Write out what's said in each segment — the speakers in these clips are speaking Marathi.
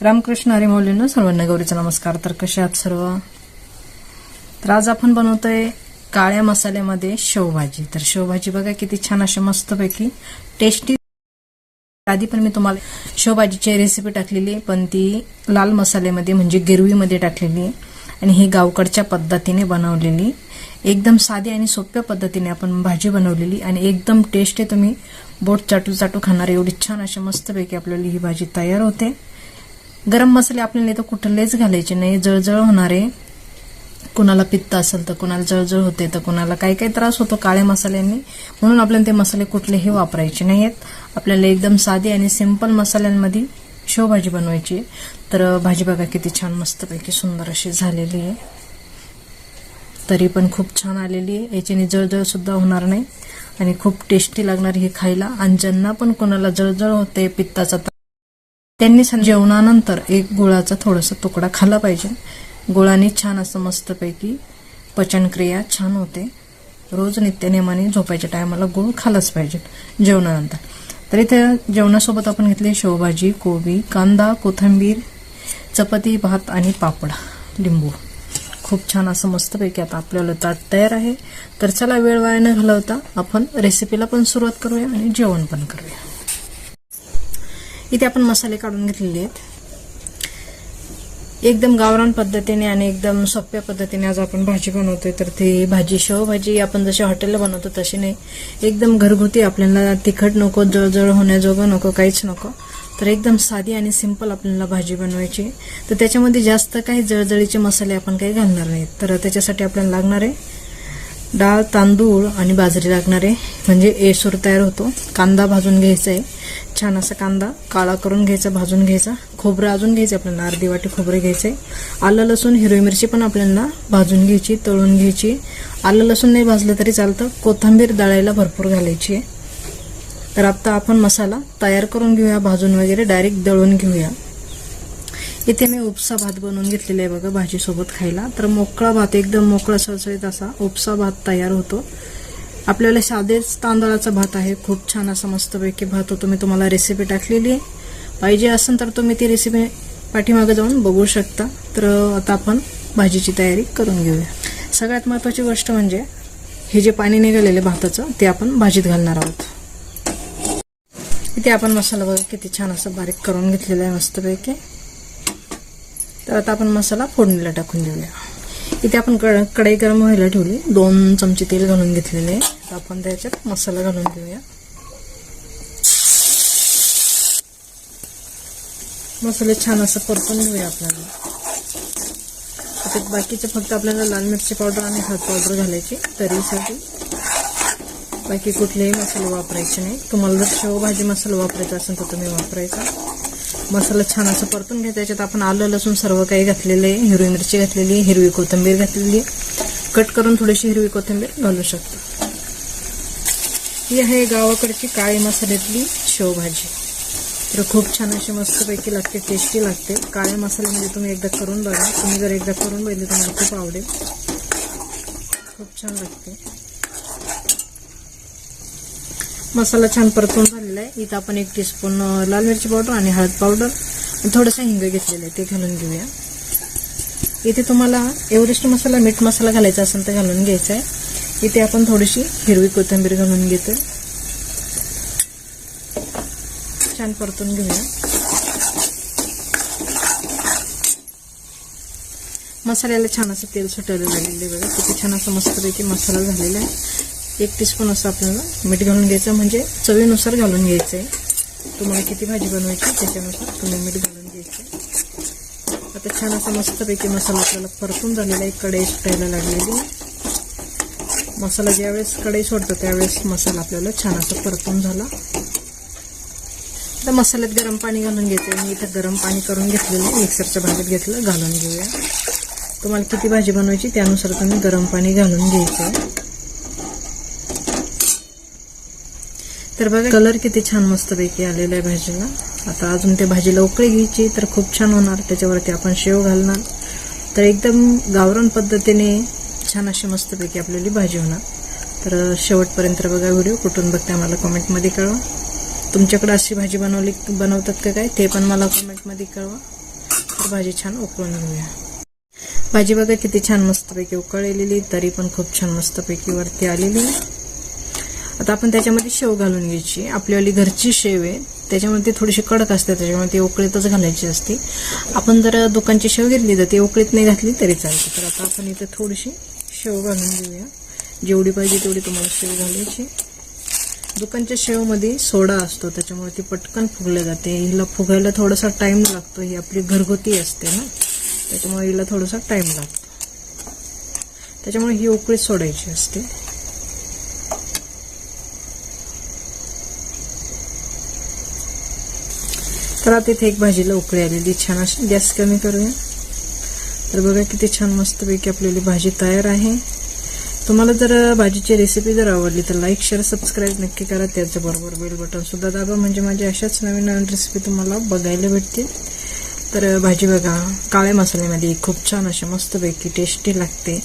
रामकृष्ण हरी सर्वांना गौरीचा नमस्कार. तर कसे आहात सर्व? तर आज आपण बनवतोय काळ्या मसाल्यामध्ये शेवभाजी. तर शेवभाजी बघा किती छान अशी मस्तपैकी टेस्टी आधी पण मी तुम्हाला शेवभाजीची रेसिपी टाकलेली आहे, पण ती लाल मसाल्यामध्ये म्हणजे गिरवीमध्ये टाकलेली आहे. आणि ही गावकडच्या पद्धतीने बनवलेली एकदम साधी आणि सोप्या पद्धतीने आपण भाजी बनवलेली आणि एकदम टेस्टी तुम्ही. बोट चाटू चाटू खाणार एवढी छान अशी मस्तपैकी आपल्याला ही भाजी तयार होते. गरम मसाले आपल्याला इथं कुठलेच घालायचे नाही. जळजळ होणार. आहे कुणाला पित्त असेल तर कुणाला जळजळ होते तर कुणाला काही काही त्रास होतो काळ्या मसाल्यांनी. म्हणून आपल्याला ते मसाले कुठलेही वापरायचे नाही आहेत आपल्याला एकदम साधी आणि सिंपल मसाल्यांमध्ये शेवभाजी बनवायची. आहे. तर भाजी बघा किती छान मस्तपैकी सुंदर अशी झालेली आहे. तरी पण खूप छान आलेली आहे. याच्याने जळजळ सुद्धा होणार नाही. आणि खूप टेस्टी लागणार हे खायला. आणि ज्यांना पण कोणाला जळजळ होते पित्ताचा त्यांनी जेवणानंतर एक गुळाचा थोडासा तुकडा खाल्ला पाहिजे. गुळाने छान असं मस्तपैकी पचनक्रिया छान होते. रोज नित्यनियमाने झोपायच्या टायमाला गुळ खाल्लाच पाहिजे जेवणानंतर. तर इथे जेवणासोबत आपण घेतली शेवभाजी कोबी कांदा कोथिंबीर चपाती भात आणि पापड लिंबू. खूप छान असं मस्तपैकी आता आपल्याला ताट तयार आहे. तर चला वेळ वाया न घालवता आपण रेसिपीला पण सुरुवात करूया आणि जेवण पण करूया. इथे आपण मसाले काढून घेतलेले आहेत. एकदम गावरान पद्धतीने आणि एकदम सोप्या पद्धतीने आज आपण भाजी बनवतोय तर ती भाजी शेवभाजी आपण जशी हॉटेलला बनवतो तशी नाही. एकदम घरगुती आपल्याला तिखट नको जळजळ होण्याजोगं नको काहीच नको. तर एकदम साधी आणि सिंपल आपल्याला भाजी बनवायची. तर त्याच्यामध्ये जास्त काही जळजळीचे मसाले आपण काही घालणार नाहीत तर त्याच्यासाठी आपल्याला लागणार आहे डाळ तांदूळ आणि बाजरी लागणार आहे. म्हणजे एसूर तयार होतो. कांदा भाजून घ्यायचा आहे. छान असा कांदा काळा करून घ्यायचा भाजून घ्यायचा. खोबरं अजून घ्यायचं आपल्याला अर्धी वाटी खोबरं घ्यायचे आलं लसूण हिरवी मिरची पण आपल्याला भाजून घ्यायची तळून घ्यायची. आलं लसूण नाही भाजलं तरी चालतं. कोथिंबीर दळायला भरपूर घालायची आहे. तर आता आपण मसाला तयार करून घेऊया भाजून वगैरे डायरेक्ट दळून घेऊया. इथे मी उपसा भात बनवून घेतलेला आहे बघा भाजीसोबत खायला. तर मोकळा भात एकदम मोकळा सळसळीत असा उपसा भात तयार होतो. आपल्याला साधेच तांदळाचा भात आहे. खूप छान असा मस्तपैकी भात होतो. मी तुम्हाला रेसिपी टाकलेली आहे. पाहिजे असेल तर तुम्ही ती रेसिपी पाठीमागे जाऊन बघू शकता. तर आता आपण भाजीची तयारी करून घेऊया. सगळ्यात महत्त्वाची गोष्ट म्हणजे हे जे पाणी निघालेले भाताचं ते आपण भाजीत घालणार आहोत. इथे आपण मसाला बघा किती छान असं बारीक करून घेतलेला आहे मस्तपैकी. तर आता आपण मसाला फोडणीला टाकून देऊया. इथे आपण कड- कढई गरम व्हायला ठेवली. दोन चमचे तेल घालून घेतलेले. आहे तर आपण त्याच्यात मसाला घालून घेऊया. मसाले छान असं परतून घेऊया आपल्याला. त्याच्यात बाकीचे फक्त आपल्याला लाल मिरची पावडर आणि हळद पावडर घालायची. तरीसाठी बाकी कुठलेही मसाले वापरायचे नाही. तुम्हाला जर शेवभाजी मसाला वापरायचा असेल तर तुम्ही वापरायचा. मसाला छान असं परतून घ्या. त्याच्यात आपण आलं लसूण सर्व काही घातलेलं आहे हिरवी मिरची घातलेली आहे हिरवी कोथिंबीर घातलेली. आहे कट करून थोडीशी हिरवी कोथिंबीर घालू शकतो. ही आहे गावाकडची काळी मसाल्यातली शेवभाजी. तर खूप छान अशी मस्तपैकी लागते टेस्टी लागते. काळ्या मसाल्यामध्ये तुम्ही एकदा करून बघा. तुम्ही जर एकदा करून बघितले तुम्हाला खूप आवडेल. खूप छान लागते. मसाला छान परतून झालेला आहे इथं आपण एक टीस्पून लाल मिरची पावडर आणि हळद पावडर आणि थोडंसं हिंग घेतलेलं आहे ते घालून घेऊया. इथे तुम्हाला एव्हरेस्ट मसाला मीठ मसाला घालायचा असेल तर घालून घ्यायचा आहे. इथे आपण थोडीशी हिरवी कोथिंबीर घालून घेतो छान परतून घेऊया. मसाल्याला छान असं तेल सुटायला लागलेलं आहे बघा किती छान असं मस्तपैकी मसाला झालेला आहे. एक टीस्पून असं आपल्याला मीठ घालून घ्यायचं म्हणजे चवीनुसार घालून घ्यायचं आहे तुम्हाला किती भाजी बनवायची त्याच्यानुसार तुम्ही मीठ घालून घ्यायचं. आता छान असा मस्तपैकी मसाला आपल्याला परतून झालेला आहे कढई सुटायला लागलेली. मसाला ज्यावेळेस कढई सोडतो त्यावेळेस मसाला आपल्याला छान असा परतून झाला. आता मसाल्यात गरम पाणी घालून घ्यायचं मी इथं गरम पाणी करून घेतलेलं मिक्सरच्या भाजीत घेतलं घालून घेऊया. तुम्हाला किती भाजी बनवायची त्यानुसार तुम्ही गरम पाणी घालून घ्यायचं तर बघा कलर किती छान मस्तपैकी आलेला आहे भाजीला. आता अजून ते भाजीला उकळी घ्यायची तर खूप छान होणार. त्याच्यावरती आपण शेव घालणार. तर एकदम गावरान पद्धतीने छान अशी मस्तपैकी आपल्याली भाजी होणार. तर शेवटपर्यंत बघा व्हिडिओ कुठून बघते आम्हाला कमेंटमध्ये कळवा. तुमच्याकडे अशी भाजी बनवली बनवतात का काय ते पण मला कमेंटमध्ये कळवा. तर भाजी छान उकळून घेऊया. भाजी बघा किती छान मस्तपैकी उकळलेली तरी पण खूप छान मस्तपैकी वरती आलेली. आता आपण त्याच्यामध्ये शेव घालून घ्यायची. आपलीवाली घरची शेव आहे. त्याच्यामुळे ती थोडीशी कडक असते त्याच्यामुळे ती उकळीतच घालायची असते. आपण जर दुकानची शेव घेतली तर ती उकळीत नाही घातली तरी चालते. तर आता आपण इथे थोडीशी शेव घालून घेऊया. जेवढी पाहिजे तेवढी तुम्हाला शेव घालायची. दुकानच्या शेवमध्ये सोडा असतो त्याच्यामुळे ती पटकन फुगल्या जाते. हिला फुगायला थोडासा टाईम लागतो. ही आपली घरगुती असते ना. त्याच्यामुळे हिला थोडासा टाईम लागतो. त्याच्यामुळे ही उकळी सोडायची असते. तर आता इथे एक भाजीला उकळी आलेली छान अशी गॅस कमी करूया. तर बघा किती छान मस्तपैकी आपल्याली भाजी तयार आहे. तुम्हाला जर भाजीची रेसिपी जर आवडली तर लाईक शेअर सबस्क्राईब नक्की करा. त्याचबरोबर बेल बटन सुद्धा दाबा. म्हणजे माझ्या अशाच नवीन नवीन रेसिपी तुम्हाला बघायला भेटतील. तर भाजी बघा काळ्या मसाल्यामध्ये खूप छान अशी मस्तपैकी टेस्टी लागते.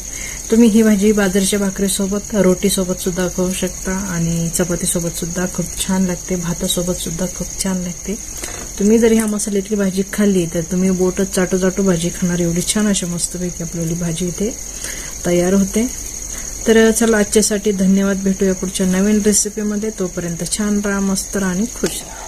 तुम्ही ही भाजी बाजरीच्या भाकरीसोबत रोटीसोबत सुद्धा खाऊ शकता आणि चपातीसोबत सुद्धा खूप छान लागते भातासोबत सुद्धा खूप छान लागते. तुम्ही जर ह्या मसाल्यातली भाजी खाल्ली तर तुम्ही बोटच चाटू चाटू भाजी खाणार एवढी छान अशी मस्तपैकी आपल्याली भाजी इथे तयार होते. तर चला आजच्यासाठी धन्यवाद भेटूया पुढच्या नवीन रेसिपीमध्ये तोपर्यंत छान राहा मस्त राहा आणि खुश राहा.